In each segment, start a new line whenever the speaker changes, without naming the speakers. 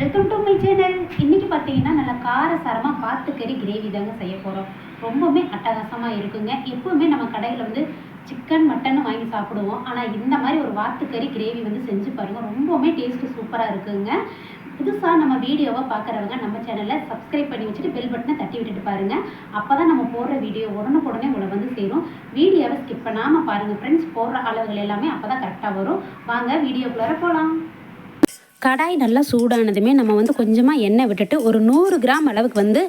Welcome to my channel. இன்னைக்கு பார்த்தீங்கன்னா நல்ல காரசாரமாக பாத்துக்கறி கிரேவி தாங்க செய்ய போகிறோம் ரொம்பவுமே அட்டகாசமாக இருக்குங்க. எப்பவுமே நம்ம கடையில் வந்து சிக்கன் மட்டன் வாங்கி சாப்பிடுவோம். ஆனால் இந்த மாதிரி ஒரு வாத்துக்கறி கிரேவி வந்து செஞ்சு பாருங்கள் ரொம்பவுமே டேஸ்ட்டு சூப்பராக இருக்குங்க. புதுசாக நம்ம வீடியோவை பார்க்குறவங்க நம்ம சேனலை சப்ஸ்கிரைப் பண்ணி வச்சுட்டு பெல் பட்டனை தட்டி விட்டுட்டு பாருங்கள் அப்போ தான் நம்ம போடுற வீடியோ உடனுக்குடனே உங்களை வந்து சேரும். வீடியோவை ஸ்கிப் பண்ணாமல் பாருங்கள் ஃப்ரெண்ட்ஸ் போடுற அளவுகள் எல்லாமே அப்போ தான் கரெக்டாக வரும். வாங்க வீடியோக்குள்ளார போகலாம்
கடாய் நல்லா சூடானதுமே நம்ம வந்து கொஞ்சமாக எண்ணெய் விட்டுட்டு ஒரு நூறு கிராம் அளவுக்கு வந்து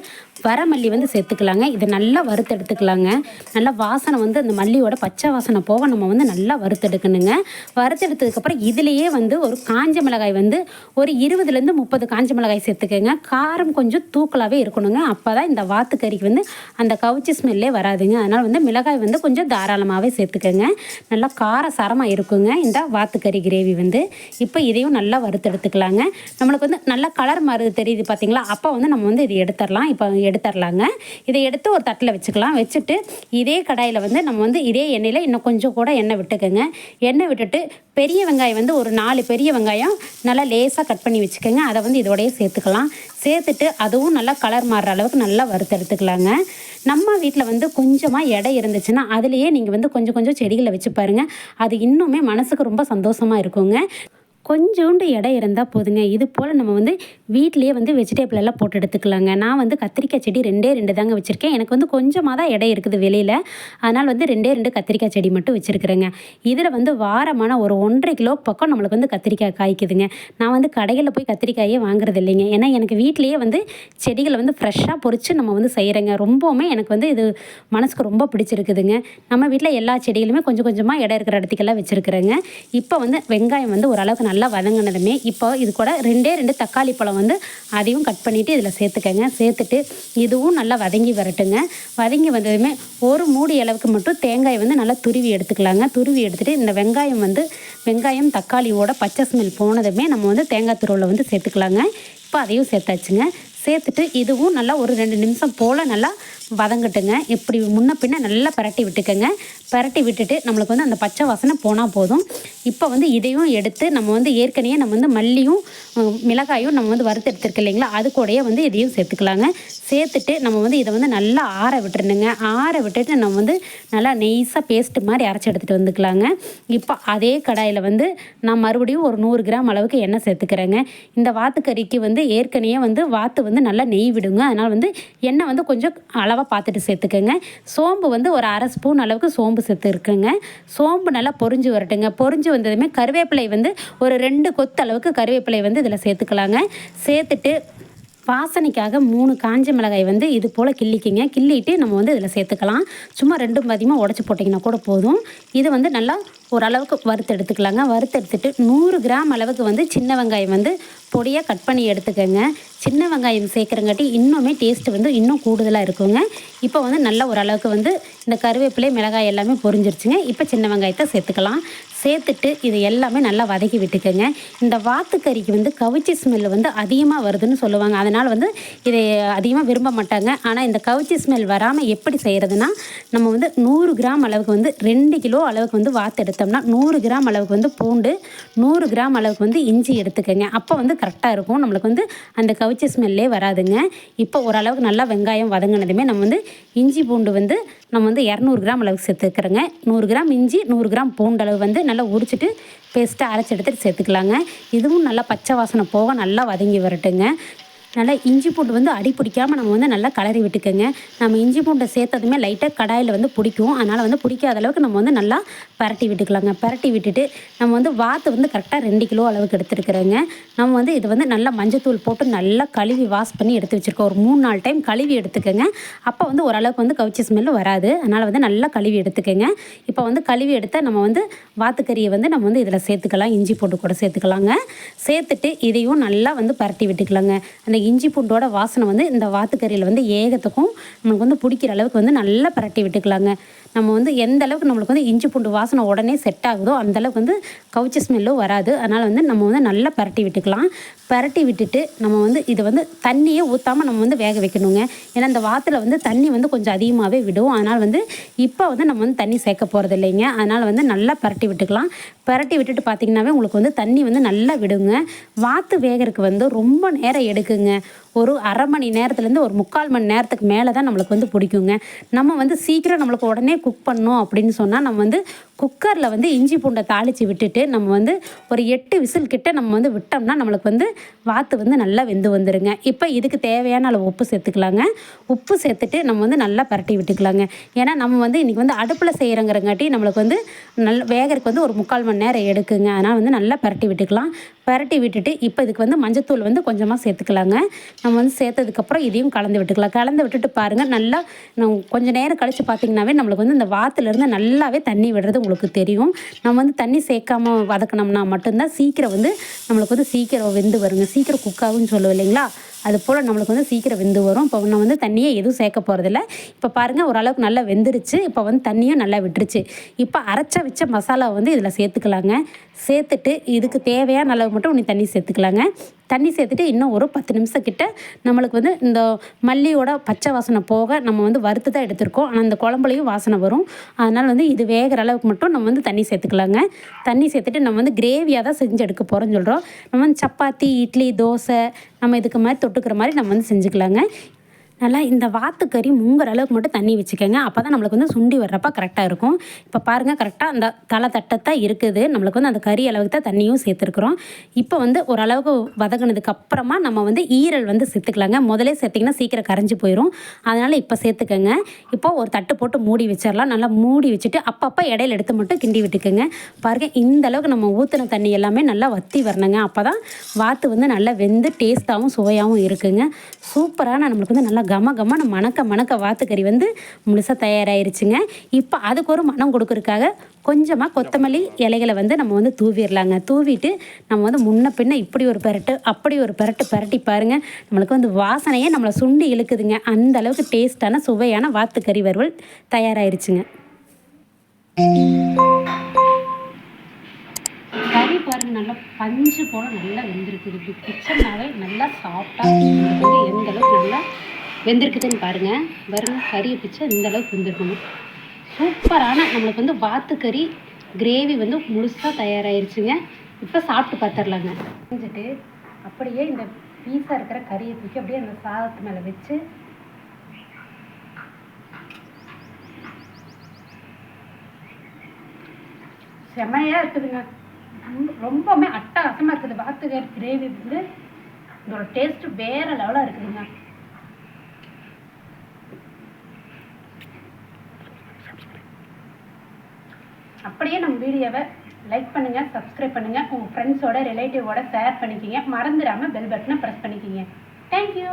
வரமல்லி வந்து சேர்த்துக்கலாங்க. இதை நல்லா வறுத்தெடுத்துக்கலாங்க. நல்லா வாசனை வந்து அந்த மல்லியோட பச்சை வாசனை போக நம்ம வந்து நல்லா வறுத்தெடுக்கணுங்க. வறுத்தெடுத்ததுக்கப்புறம் இதுலேயே வந்து ஒரு காஞ்ச மிளகாய் வந்து ஒரு இருபதுலேருந்து முப்பது காஞ்ச மிளகாய் சேர்த்துக்கோங்க. காரம் கொஞ்சம் தூக்கலாகவே இருக்கணுங்க. அப்போ தான் இந்த வாத்துக்கறிக்கு வந்து அந்த கவுச்சி ஸ்மெல்லே வராதுங்க. அதனால் வந்து மிளகாய் வந்து கொஞ்சம் தாராளமாகவே சேர்த்துக்கோங்க. நல்லா கார சாரமாக இருக்குங்க. இந்த வாத்துக்கறி கிரேவி வந்து. இப்போ இதையும் நல்லா வறுத்தெடுத்து வறுத்தெடுத்துக்கலாங்க நம்மளுக்கு வந்து நல்லா கலர் மாறுது தெரியுது பார்த்தீங்களா அப்போ வந்து நம்ம வந்து இது எடுத்துடலாம் இப்போ எடுத்துடலாங்க இதை எடுத்து ஒரு தட்டில் வச்சுக்கலாம். வச்சுட்டு இதே கடாயில் வந்து நம்ம வந்து இதே எண்ணெயில் இன்னும் கொஞ்சம் கூட எண்ணெய் விட்டுக்கோங்க. எண்ணெய் விட்டுட்டு பெரிய வெங்காயம் வந்து ஒரு நாலு பெரிய வெங்காயம் நல்லா லேசாக கட் பண்ணி வச்சுக்கோங்க. அதை வந்து இதோடய சேர்த்துக்கலாம். சேர்த்துட்டு அதுவும் நல்லா கலர் மாறுற அளவுக்கு நல்லா வறுத்தெடுத்துக்கலாங்க நம்ம வீட்டில் வந்து கொஞ்சமாக எடை இருந்துச்சுன்னா அதுலேயே நீங்கள் வந்து கொஞ்சம் கொஞ்சம் செடிகளை வச்சு பாருங்கள் அது இன்னுமே மனசுக்கு ரொம்ப சந்தோஷமாக இருக்குங்க. கொஞ்சோண்டு இடம் இருந்தால் போதுங்க. இது போல் நம்ம வந்து வீட்டிலேயே வந்து வெஜிடபிள் எல்லாம் போட்டு எடுத்துக்கலாங்க. நான் வந்து கத்திரிக்காய் செடி ரெண்டே ரெண்டு தாங்க வச்சுருக்கேன். எனக்கு வந்து கொஞ்சமாக தான் இடம் இருக்குது வெளியில். அதனால் வந்து ரெண்டே ரெண்டு கத்திரிக்காய் செடி மட்டும் வச்சுருக்குறேங்க. இதில் வந்து வாரமான ஒரு ஒன்றரை கிலோ பக்கம் நம்மளுக்கு வந்து கத்திரிக்காய் காய்க்குதுங்க. நான் வந்து கடையில் போய் கத்திரிக்காயே வாங்குறது இல்லைங்க. ஏன்னா எனக்கு வீட்டிலேயே வந்து செடிகளை வந்து ஃப்ரெஷ்ஷாக பொறிச்சு நம்ம வந்து செய்கிறேங்க ரொம்பவுமே எனக்கு வந்து இது மனசுக்கு ரொம்ப பிடிச்சிருக்குதுங்க. நம்ம வீட்டில் எல்லா செடிகளுமே கொஞ்சம் கொஞ்சமாக இடம் இருக்கிற இடத்துக்கெல்லாம் வச்சுருக்குறேங்க. இப்போ வந்து வெங்காயம் வந்து ஓரளவுக்கு நல்லா வதங்கினதுமே இப்போ இது கூட ரெண்டே ரெண்டு தக்காளி பழம் வந்து அதையும் கட் பண்ணிவிட்டு இதில் சேர்த்துக்கங்க. சேர்த்துட்டு இதுவும் நல்லா வதங்கி வரட்டுங்க. வதங்கி வந்ததுமே ஒரு மூடி அளவுக்கு மட்டும் தேங்காய் வந்து நல்லா துருவி எடுத்துக்கலாங்க. துருவி எடுத்துகிட்டு இந்த வெங்காயம் வந்து வெங்காயம் தக்காளியோட பச்சை ஸ்மெல் போனதுமே நம்ம வந்து தேங்காய் துருவில் வந்து சேர்த்துக்கலாங்க. இப்போ அதையும் சேர்த்தாச்சுங்க. சேர்த்துட்டு இதுவும் நல்லா ஒரு ரெண்டு நிமிஷம் போல் நல்லா வதங்கட்டுங்க. இப்படி முன்ன பின்ன நல்லா பரட்டி விட்டுக்கோங்க. பரட்டி விட்டுட்டு நம்மளுக்கு வந்து அந்த பச்சை வாசனை போனால் போதும். இப்போ வந்து இதையும் எடுத்து நம்ம வந்து ஏற்கனவே நம்ம வந்து மல்லியும் மிளகாயும் நம்ம வந்து வறுத்து எடுத்துருக்கு இல்லைங்களா? அது கூடயே வந்து இதையும் சேர்த்துக்கலாங்க. சேர்த்துட்டு நம்ம வந்து இதை வந்து நல்லா ஆற விட்டுருணுங்க ஆற விட்டுட்டு நம்ம வந்து நல்லா நெய்ஸாக பேஸ்ட்டு மாதிரி அரைச்சி எடுத்துகிட்டு வந்துக்கலாங்க. இப்போ அதே கடாயில் வந்து நான் மறுபடியும் ஒரு நூறு கிராம் அளவுக்கு எண்ணெய் சேர்த்துக்கிறேங்க. இந்த வாத்துக்கறிக்கு வந்து ஏற்கனவே வந்து வாத்து வந்து நல்லா நெய் விடுங்க. அதனால் வந்து எண்ணெய் வந்து கொஞ்சம் அளவாக பார்த்துட்டு சேர்த்துக்கோங்க. சோம்பு வந்து ஒரு அரை ஸ்பூன் அளவுக்கு சோம்பு சேர்த்துருக்குங்க. சோம்பு நல்லா பொரிஞ்சு வரட்டுங்க. பொரிஞ்சு வந்ததுமே கருவேப்பிலை வந்து ஒரு ரெண்டு கொத்து அளவுக்கு கருவேப்பிலை வந்து இதில் சேர்த்துக்கலாங்க. சேர்த்துட்டு வாசனைக்காக மூணு காஞ்ச மிளகாய் வந்து இது போல் கிள்ளிக்கிங்க. கிள்ளிட்டு நம்ம வந்து இதில் சேர்த்துக்கலாம். சும்மா ரெண்டும் பாதியமாக உடச்சி போட்டிங்கன்னா கூட போதும். இது வந்து நல்லா ஓரளவுக்கு வறுத்து எடுத்துக்கலாங்க. வறுத்து எடுத்துட்டு நூறு கிராம் அளவுக்கு வந்து சின்ன வெங்காயம் வந்து பொடியாக கட் பண்ணி எடுத்துக்கோங்க. சின்ன வெங்காயம் சேர்க்குறங்காட்டி இன்னுமே டேஸ்ட்டு வந்து இன்னும் கூடுதலாக இருக்குங்க. இப்போ வந்து நல்ல ஓரளவுக்கு வந்து இந்த கருவேப்பிலை மிளகாய் எல்லாமே பொரிஞ்சிருச்சுங்க. இப்போ சின்ன வெங்காயத்தை சேர்த்துக்கலாம். சேர்த்துட்டு இது எல்லாமே நல்லா வதக்கி விட்டுக்கோங்க. இந்த வாத்துக்கறிக்கு வந்து கவிச்சி ஸ்மெல் வந்து அதிகமாக வருதுன்னு சொல்லுவாங்க. அதனால் வந்து இதை அதிகமாக விரும்ப மாட்டாங்க. ஆனால் இந்த கவிச்சி ஸ்மெல் வராமல் எப்படி செய்கிறதுனா நம்ம வந்து நூறு கிராம் அளவுக்கு வந்து ரெண்டு கிலோ அளவுக்கு வந்து வாத்து எடுத்தோம்னா நூறு கிராம் அளவுக்கு வந்து பூண்டு நூறு கிராம் அளவுக்கு வந்து இஞ்சி எடுத்துக்கோங்க. அப்போ வந்து கரெக்டாக இருக்கும். நம்மளுக்கு வந்து அந்த கவிச்சி ஸ்மெல்லே வராதுங்க. இப்போ ஓரளவுக்கு நல்லா வெங்காயம் வதங்கினதுமே நம்ம வந்து இஞ்சி பூண்டு வந்து நம்ம வந்து இரநூறு கிராம் அளவுக்கு சேர்த்துக்கிறோங்க. நூறு கிராம் இஞ்சி நூறு கிராம் பூண்டு அளவு வந்து நல்லா உரிச்சிட்டு பேஸ்ட்டாக அரைச்சி எடுத்துட்டு சேர்த்துக்கலாங்க. இதுவும் நல்லா பச்சை வாசனை போக நல்லா வதங்கி வரட்டுங்க. நல்லா இஞ்சி பூண்டு வந்து அடி பிடிக்காமல் நம்ம வந்து நல்லா கலரி விட்டுக்கோங்க. நம்ம இஞ்சி பூண்டை சேர்த்ததுமே லைட்டாக கடாயில் வந்து பிடிக்கும். அதனால் வந்து பிடிக்காத அளவுக்கு நம்ம வந்து நல்லா பரட்டி விட்டுக்கலாங்க. பரட்டி விட்டுட்டு நம்ம வந்து வாத்து வந்து கரெக்டாக ரெண்டு கிலோ அளவுக்கு எடுத்துருக்குறோங்க. நம்ம வந்து இது வந்து நல்லா மஞ்சத்தூள் போட்டு நல்லா கழுவி வாஷ் பண்ணி எடுத்து வச்சுருக்கோம். ஒரு மூணு நாலு டைம் கழுவி எடுத்துக்கோங்க. அப்போ வந்து ஓரளவுக்கு வந்து கவுச்சி ஸ்மெல் வராது. அதனால் வந்து நல்லா கழுவி எடுத்துக்கோங்க. இப்போ வந்து கழுவி எடுத்தால் நம்ம வந்து வாத்துக்கறியை வந்து நம்ம வந்து இதில் சேர்த்துக்கலாம். இஞ்சி பூண்டு கூட சேர்த்துக்கலாங்க. சேர்த்துட்டு இதையும் நல்லா வந்து பரட்டி விட்டுக்கலாங்க. அந்த இஞ்சி பூண்டோட வாசனை வந்து இந்த வாத்துக்கறியில் வந்து ஏகத்துக்கும் நம்மளுக்கு வந்து பிடிக்கிற அளவுக்கு வந்து நல்லா பரட்டி விட்டுக்கலாங்க. நம்ம வந்து எந்த அளவுக்கு நம்மளுக்கு வந்து இஞ்சி பூண்டு வாசனை உடனே செட் ஆகுதோ அந்தளவுக்கு வந்து கவுச்சி ஸ்மெல்லும் வராது. அதனால் வந்து நம்ம வந்து நல்லா பரட்டி விட்டுக்கலாம். பரட்டி விட்டுட்டு நம்ம வந்து இதை வந்து தண்ணியே ஊற்றாமல் நம்ம வந்து வேக வைக்கணுங்க. ஏன்னா இந்த வாத்தில் வந்து தண்ணி வந்து கொஞ்சம் அதிகமாகவே விடும். அதனால் வந்து இப்போ வந்து நம்ம வந்து தண்ணி சேர்க்க போகிறது இல்லைங்க. அதனால் வந்து நல்லா பரட்டி விட்டுக்கலாம். பரட்டி விட்டுட்டு பார்த்திங்கனாவே உங்களுக்கு வந்து தண்ணி வந்து நல்லா விடுங்க. வாத்து வேகறதுக்கு வந்து ரொம்ப நேரம் எடுக்குங்க. ஒரு அரை மணி நேரத்துலேருந்து ஒரு முக்கால் மணி நேரத்துக்கு மேலே தான் நம்மளுக்கு வந்து பிடிக்குங்க. நம்ம வந்து சீக்கிரம் நம்மளுக்கு உடனே குக் பண்ணோம் அப்படின்னு சொன்னால் நம்ம வந்து குக்கரில் வந்து இஞ்சி பூண்டை தாளித்து விட்டுட்டு நம்ம வந்து ஒரு எட்டு விசில் கிட்ட நம்ம வந்து விட்டோம்னா நம்மளுக்கு வந்து வாத்து வந்து நல்லா வெந்து வந்துடுங்க இப்போ இதுக்கு தேவையான அளவு உப்பு சேர்த்துக்கலாங்க. உப்பு சேர்த்துட்டு நம்ம வந்து நல்லா பரட்டி விட்டுக்கலாங்க. ஏன்னா நம்ம வந்து இன்றைக்கி வந்து அடுப்பில் செய்கிறங்கிறங்காட்டி நம்மளுக்கு வந்து நல் வேகருக்கு வந்து ஒரு முக்கால் மணி நேரம் எடுக்குங்க. அதனால் வந்து நல்லா பரட்டி விட்டுக்கலாம். பரட்டி விட்டுட்டு இப்போ இதுக்கு வந்து மஞ்சத்தூள் வந்து கொஞ்சமாக சேர்த்துக்கலாங்க. நம்ம வந்து சேர்த்ததுக்கப்புறம் இதையும் கலந்து விட்டுக்கலாம். கலந்து விட்டுட்டு பாருங்கள் நல்லா நம்ம கொஞ்சம் நேரம் கழித்து பார்த்திங்கனாவே நம்மளுக்கு வந்து இந்த வாத்துலேருந்து நல்லாவே தண்ணி விடுறது உங்களுக்கு தெரியும். நம்ம வந்து தண்ணி சேர்க்காம வதக்கினோம்னா மட்டும்தான் சீக்கிரம் வந்து நம்மளுக்கு வந்து சீக்கிரம் வெந்து வருங்க. சீக்கிரம் குக்காகுன்னு சொல்லுவோம் இல்லைங்களா? அது போல் நம்மளுக்கு வந்து சீக்கிரம் வெந்து வரும். இப்போ நான் வந்து தண்ணியே எதுவும் சேர்க்க போகிறதில்ல இப்போ பாருங்கள் ஓரளவுக்கு நல்லா வெந்துருச்சு. இப்போ வந்து தண்ணியும் நல்லா விட்டுருச்சு. இப்போ அரைச்ச வச்ச மசாலாவை வந்து இதில் சேர்த்துக்கலாங்க. சேர்த்துட்டு இதுக்கு தேவையான அளவு மட்டும் நீ தண்ணி சேர்த்துக்கலாங்க. தண்ணி சேர்த்துட்டு இன்னும் ஒரு பத்து நிமிஷம் கிட்ட நம்மளுக்கு வந்து இந்த மல்லியோட பச்சை வாசனை போக நம்ம வந்து வறுத்து தான் எடுத்திருக்கோம். ஆனால் இந்த குழம்புலையும் வாசனை வரும். அதனால் வந்து இது வேகிற அளவுக்கு மட்டும் நம்ம வந்து தண்ணி சேர்த்துக்கலாங்க. தண்ணி சேர்த்துட்டு நம்ம வந்து கிரேவியாக தான் செஞ்சு எடுக்க போகிறோம்னு சொல்கிறோம் நம்ம வந்து சப்பாத்தி இட்லி தோசை நம்ம இதுக்கு மாதிரி தொட்டுக்கிற மாதிரி நம்ம வந்து செஞ்சுக்கலாங்க. நல்லா இந்த வாத்துக்கறி முங்குற அளவுக்கு மட்டும் தண்ணி வச்சுக்கோங்க. அப்போ தான் நம்மளுக்கு வந்து சுண்டி வர்றப்ப கரெக்டாக இருக்கும். இப்போ பாருங்கள் கரெக்டாக அந்த தலை தட்டத்தான் இருக்குது. நம்மளுக்கு வந்து அந்த கறி அளவுக்கு தான் தண்ணியும் சேர்த்துருக்குறோம். இப்போ வந்து ஓரளவுக்கு வதங்கினதுக்கு அப்புறமா நம்ம வந்து ஈரல் வந்து சேர்த்துக்கலாங்க. முதலே சேர்த்திங்கன்னா சீக்கிரம் கரைஞ்சி போயிடும் அதனால் இப்போ சேர்த்துக்கோங்க. இப்போ ஒரு தட்டு போட்டு மூடி வச்சிடலாம். நல்லா மூடி வச்சுட்டு அப்பப்போ இடையில எடுத்து மட்டும் கிண்டி விட்டுக்கோங்க. பாருங்கள் இந்த அளவுக்கு நம்ம ஊற்றின தண்ணி எல்லாமே நல்லா வத்தி வரணுங்க. அப்போ தான் வாத்து வந்து நல்லா வெந்து டேஸ்ட்டாகவும் சுவையாகவும் இருக்குங்க. சூப்பரான நம்மளுக்கு வந்து நல்லா கம கமன்னு மணக்க மணக்க வாத்துக்கறி வந்து முழுசாக தயாராகிருச்சுங்க இப்போ அதுக்கு ஒரு மனம் கொடுக்கறதுக்காக கொஞ்சமாக கொத்தமல்லி இலைகளை வந்து நம்ம வந்து தூவிடலாங்க. தூவிட்டு நம்ம வந்து முன்ன பின்ன இப்படி ஒரு பெரட்டு அப்படி ஒரு பெரட்டு பெரட்டி பாருங்கள் நம்மளுக்கு வந்து வாசனையே நம்மளை சுண்டி இழுக்குதுங்க. அந்த அளவுக்கு டேஸ்ட்டான சுவையான வாத்துக்கறி வறுவல் தயாராகிருச்சுங்க
கறி பாருங்க நல்லா பஞ்சு போல நல்லா வெந்திருக்குது. இப்படி கிச்சன்னாவே நல்லா சாஃப்டாக எந்த அளவுக்கு நல்லா வெந்திருக்குதுன்னு பாருங்க. பாருங்க கறியை பிச்சை இந்த அளவுக்கு வெந்திருக்கணும் சூப்பரான நம்மளுக்கு வந்து வாத்துக்கறி கிரேவி வந்து முழுசாக தயாராகிருச்சுங்க இப்போ சாப்பிட்டு பார்த்துடலாங்க செஞ்சுட்டு அப்படியே இந்த பீஸாக இருக்கிற கறியை தூக்கி அப்படியே அந்த சாதத்து மேலே வச்சு செமையாக இருக்குதுங்க. ரொம்ப- ரொம்பவுமே அட்டகாசமாக இருக்குது. வாத்துக்கறி கிரேவி வந்து இதோட டேஸ்ட்டு வேற லெவலாக இருக்குதுங்க. அப்படியே நம்ம வீடியோவை லைக் பண்ணுங்க சப்ஸ்கிரைப் பண்ணுங்க உங்க ஃப்ரெண்ட்ஸோட ரிலேட்டிவோட ஷேர் பண்ணிக்கிங்க. மறந்துடாம பெல் பட்டனை ப்ரெஸ் பண்ணிக்கிங்க. தேங்க்யூ